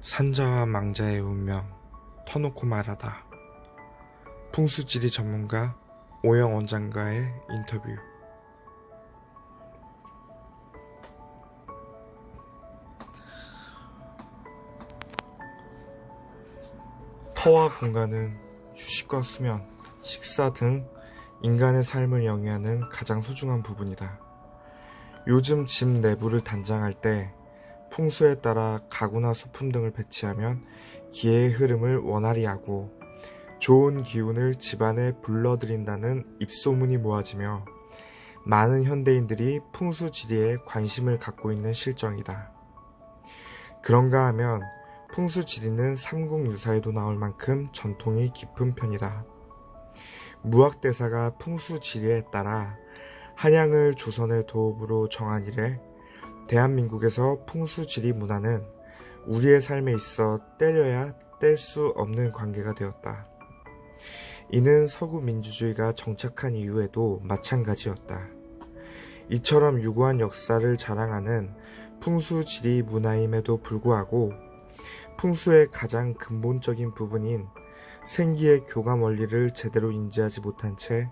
산자와 망자의 운명 터놓고 말하다 풍수지리 전문가 오영 원장과의 인터뷰 터와 공간은 휴식과 수면, 식사 등 인간의 삶을 영위하는 가장 소중한 부분이다. 요즘 집 내부를 단장할 때 풍수에 따라 가구나 소품 등을 배치하면 기회의 흐름을 원활히 하고 좋은 기운을 집안에 불러들인다는 입소문이 모아지며 많은 현대인들이 풍수 지리에 관심을 갖고 있는 실정이다. 그런가 하면 풍수 지리는 삼국유사에도 나올 만큼 전통이 깊은 편이다. 무학대사가 풍수 지리에 따라 한양을 조선의 도읍으로 정한 이래 대한민국에서 풍수지리 문화는 우리의 삶에 있어 때려야 뗄 수 없는 관계가 되었다. 이는 서구 민주주의가 정착한 이후에도 마찬가지였다. 이처럼 유구한 역사를 자랑하는 풍수지리 문화임에도 불구하고 풍수의 가장 근본적인 부분인 생기의 교감 원리를 제대로 인지하지 못한 채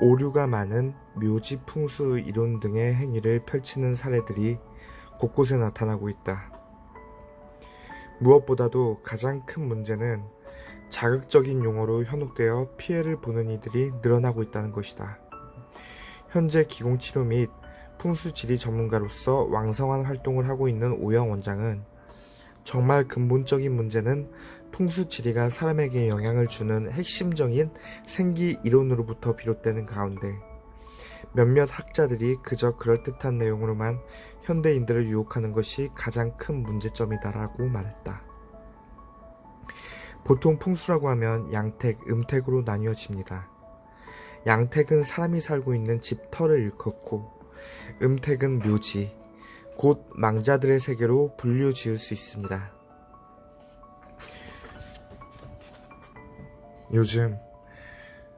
오류가 많은 묘지 풍수 이론 등의 행위를 펼치는 사례들이 곳곳에 나타나고 있다. 무엇보다도 가장 큰 문제는 자극적인 용어로 현혹되어 피해를 보는 이들이 늘어나고 있다는 것이다. 현재 기공치료 및 풍수지리 전문가로서 왕성한 활동을 하고 있는 오영 원장은 정말 근본적인 문제는 풍수 지리가 사람에게 영향을 주는 핵심적인 생기 이론으로부터 비롯되는 가운데 몇몇 학자들이 그저 그럴듯한 내용으로만 현대인들을 유혹하는 것이 가장 큰 문제점이다라고 말했다. 보통 풍수라고 하면 양택, 음택으로 나뉘어집니다. 양택은 사람이 살고 있는 집터를 일컫고 음택은 묘지, 곧 망자들의 세계로 분류 지을 수 있습니다. 요즘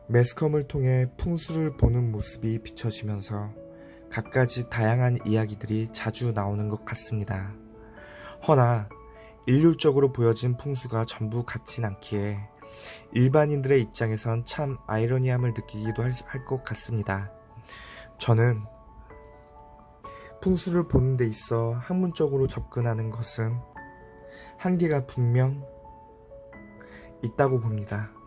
매스컴을 통해 풍수를 보는 모습이 비춰지면서 갖가지 다양한 이야기들이 자주 나오는 것 같습니다. 허나 일률적으로 보여진 풍수가 전부 같진 않기에 일반인들의 입장에선 참 아이러니함을 느끼기도 할 것 같습니다. 저는 풍수를 보는 데 있어 학문적으로 접근하는 것은 한계가 분명 있다고 봅니다.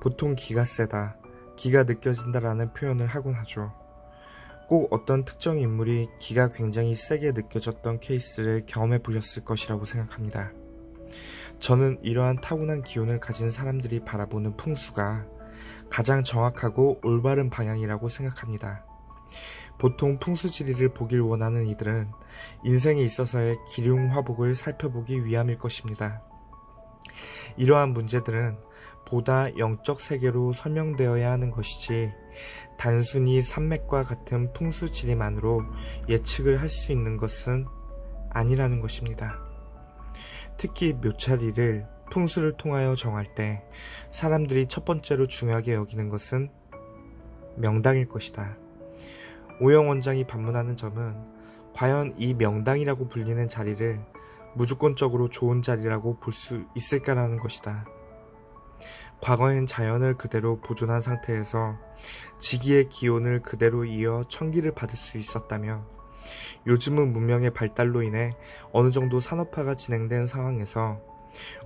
보통 기가 세다, 기가 느껴진다라는 표현을 하곤 하죠. 꼭 어떤 특정 인물이 기가 굉장히 세게 느껴졌던 케이스를 경험해 보셨을 것이라고 생각합니다. 저는 이러한 타고난 기운을 가진 사람들이 바라보는 풍수가 가장 정확하고 올바른 방향이라고 생각합니다. 보통 풍수지리를 보길 원하는 이들은 인생에 있어서의 기륭화복을 살펴보기 위함일 것입니다. 이러한 문제들은 보다 영적 세계로 설명되어야 하는 것이지 단순히 산맥과 같은 풍수지리만으로 예측을 할 수 있는 것은 아니라는 것입니다. 특히 묘차리를 풍수를 통하여 정할 때 사람들이 첫 번째로 중요하게 여기는 것은 명당일 것이다. 오영 원장이 방문하는 점은 과연 이 명당이라고 불리는 자리를 무조건적으로 좋은 자리라고 볼 수 있을까라는 것이다. 과거엔 자연을 그대로 보존한 상태에서 지기의 기온을 그대로 이어 천기를 받을 수 있었다며 요즘은 문명의 발달로 인해 어느 정도 산업화가 진행된 상황에서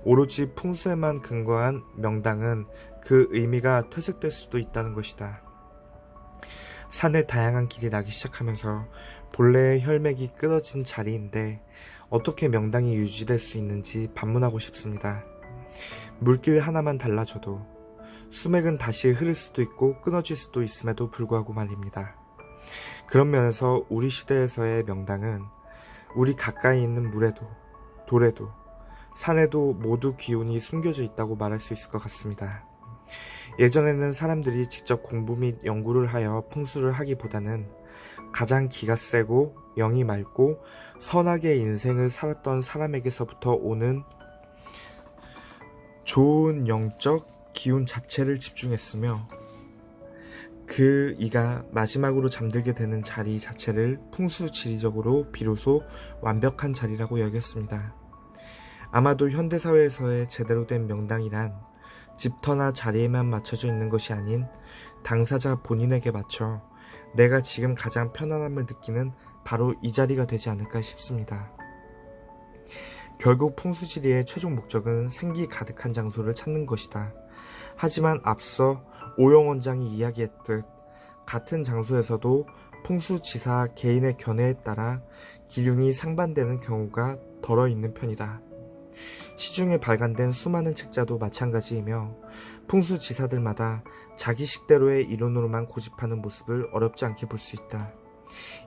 오로지 풍수에만 근거한 명당은 그 의미가 퇴색될 수도 있다는 것이다. 산에 다양한 길이 나기 시작하면서 본래의 혈맥이 끊어진 자리인데 어떻게 명당이 유지될 수 있는지 반문하고 싶습니다. 물길 하나만 달라져도 수맥은 다시 흐를 수도 있고 끊어질 수도 있음에도 불구하고 말입니다. 그런 면에서 우리 시대에서의 명당은 우리 가까이 있는 물에도, 돌에도, 산에도 모두 기운이 숨겨져 있다고 말할 수 있을 것 같습니다. 예전에는 사람들이 직접 공부 및 연구를 하여 풍수를 하기보다는 가장 기가 세고 영이 맑고 선하게 인생을 살았던 사람에게서부터 오는 좋은 영적 기운 자체를 집중했으며 그 이가 마지막으로 잠들게 되는 자리 자체를 풍수 지리적으로 비로소 완벽한 자리라고 여겼습니다. 아마도 현대사회에서의 제대로 된 명당이란 집터나 자리에만 맞춰져 있는 것이 아닌 당사자 본인에게 맞춰 내가 지금 가장 편안함을 느끼는 바로 이 자리가 되지 않을까 싶습니다. 결국 풍수지리의 최종 목적은 생기 가득한 장소를 찾는 것이다. 하지만 앞서 오영 원장이 이야기했듯 같은 장소에서도 풍수지사 개인의 견해에 따라 기륭이 상반되는 경우가 덜어 있는 편이다. 시중에 발간된 수많은 책자도 마찬가지이며 풍수지사들마다 자기 식대로의 이론으로만 고집하는 모습을 어렵지 않게 볼 수 있다.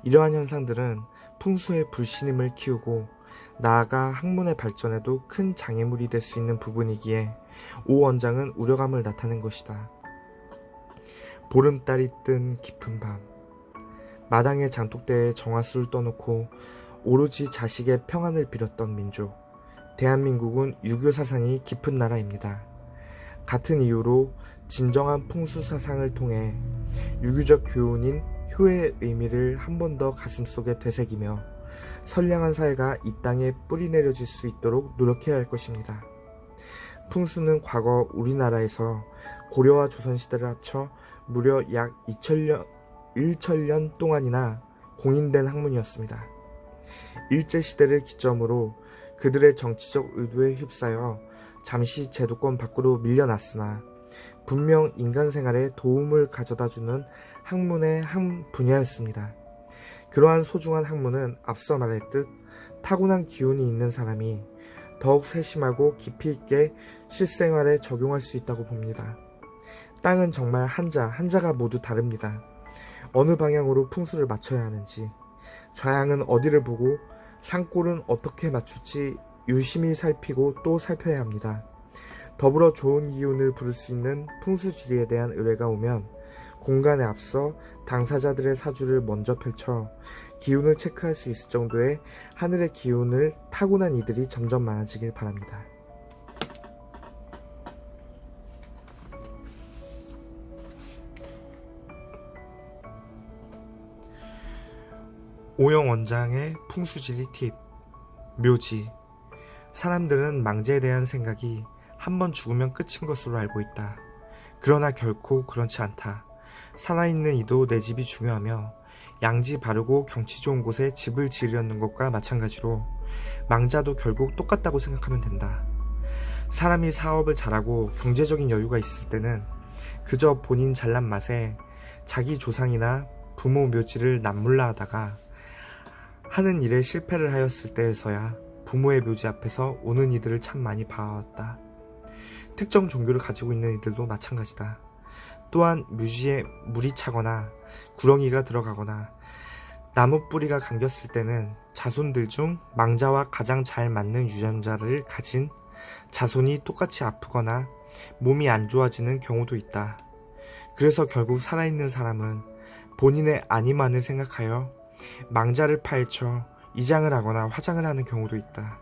이러한 현상들은 풍수의 불신임을 키우고 나아가 학문의 발전에도 큰 장애물이 될 수 있는 부분이기에 오 원장은 우려감을 나타낸 것이다. 보름달이 뜬 깊은 밤 마당의 장독대에 정화수를 떠놓고 오로지 자식의 평안을 빌었던 민족 대한민국은 유교 사상이 깊은 나라입니다. 같은 이유로 진정한 풍수 사상을 통해 유교적 교훈인 효의 의미를 한 번 더 가슴속에 되새기며 선량한 사회가 이 땅에 뿌리 내려질 수 있도록 노력해야 할 것입니다. 풍수는 과거 우리나라에서 고려와 조선시대를 합쳐 무려 약 2000년, 1천년 동안이나 공인된 학문이었습니다. 일제시대를 기점으로 그들의 정치적 의도에 휩싸여 잠시 제도권 밖으로 밀려났으나 분명 인간 생활에 도움을 가져다 주는 학문의 한 분야였습니다. 그러한 소중한 학문은 앞서 말했듯 타고난 기운이 있는 사람이 더욱 세심하고 깊이 있게 실생활에 적용할 수 있다고 봅니다. 땅은 정말 한자, 한자가 모두 다릅니다. 어느 방향으로 풍수를 맞춰야 하는지, 좌양은 어디를 보고 산골은 어떻게 맞출지 유심히 살피고 또 살펴야 합니다. 더불어 좋은 기운을 부를 수 있는 풍수지리에 대한 의뢰가 오면 공간에 앞서 당사자들의 사주를 먼저 펼쳐 기운을 체크할 수 있을 정도의 하늘의 기운을 타고난 이들이 점점 많아지길 바랍니다. 오영 원장의 풍수지리 팁 묘지 사람들은 망자에 대한 생각이 한 번 죽으면 끝인 것으로 알고 있다. 그러나 결코 그렇지 않다. 살아있는 이도 내 집이 중요하며 양지 바르고 경치 좋은 곳에 집을 지으려는 것과 마찬가지로 망자도 결국 똑같다고 생각하면 된다. 사람이 사업을 잘하고 경제적인 여유가 있을 때는 그저 본인 잘난 맛에 자기 조상이나 부모 묘지를 남몰라 하다가 하는 일에 실패를 하였을 때에서야 부모의 묘지 앞에서 우는 이들을 참 많이 봐왔다. 특정 종교를 가지고 있는 이들도 마찬가지다. 또한 묘지에 물이 차거나 구렁이가 들어가거나 나무 뿌리가 감겼을 때는 자손들 중 망자와 가장 잘 맞는 유전자를 가진 자손이 똑같이 아프거나 몸이 안 좋아지는 경우도 있다. 그래서 결국 살아있는 사람은 본인의 안위만을 생각하여 망자를 파헤쳐 이장을 하거나 화장을 하는 경우도 있다.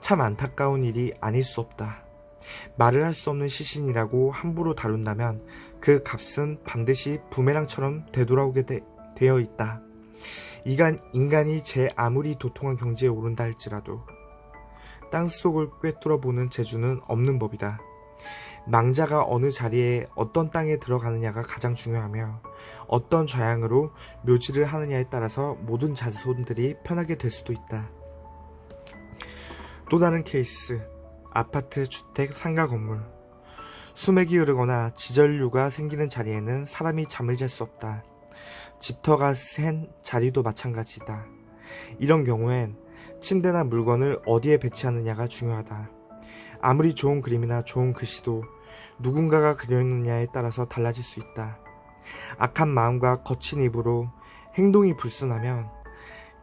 참 안타까운 일이 아닐 수 없다. 말을 할 수 없는 시신이라고 함부로 다룬다면 그 값은 반드시 부메랑처럼 되돌아오게 되, 되어 있다. 이간, 인간이 제 아무리 도통한 경지에 오른다 할지라도 땅속을 꿰뚫어보는 재주는 없는 법이다. 망자가 어느 자리에 어떤 땅에 들어가느냐가 가장 중요하며 어떤 좌양으로 묘지를 하느냐에 따라서 모든 자손들이 편하게 될 수도 있다. 또 다른 케이스 아파트, 주택, 상가 건물 수맥이 흐르거나 지전류가 생기는 자리에는 사람이 잠을 잘 수 없다. 집터가 센 자리도 마찬가지다. 이런 경우엔 침대나 물건을 어디에 배치하느냐가 중요하다. 아무리 좋은 그림이나 좋은 글씨도 누군가가 그렸느냐에 따라서 달라질 수 있다. 악한 마음과 거친 입으로 행동이 불순하면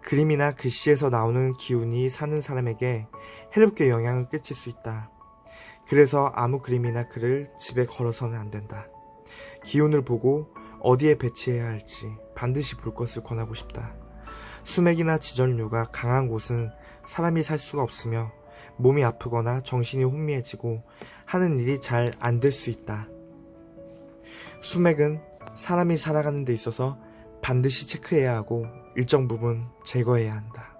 그림이나 글씨에서 나오는 기운이 사는 사람에게 해롭게 영향을 끼칠 수 있다. 그래서 아무 그림이나 글을 집에 걸어서는 안 된다. 기운을 보고 어디에 배치해야 할지 반드시 볼 것을 권하고 싶다. 수맥이나 지전류가 강한 곳은 사람이 살 수가 없으며 몸이 아프거나 정신이 혼미해지고 하는 일이 잘 안 될 수 있다. 수맥은 사람이 살아가는 데 있어서 반드시 체크해야 하고 일정 부분 제거해야 한다.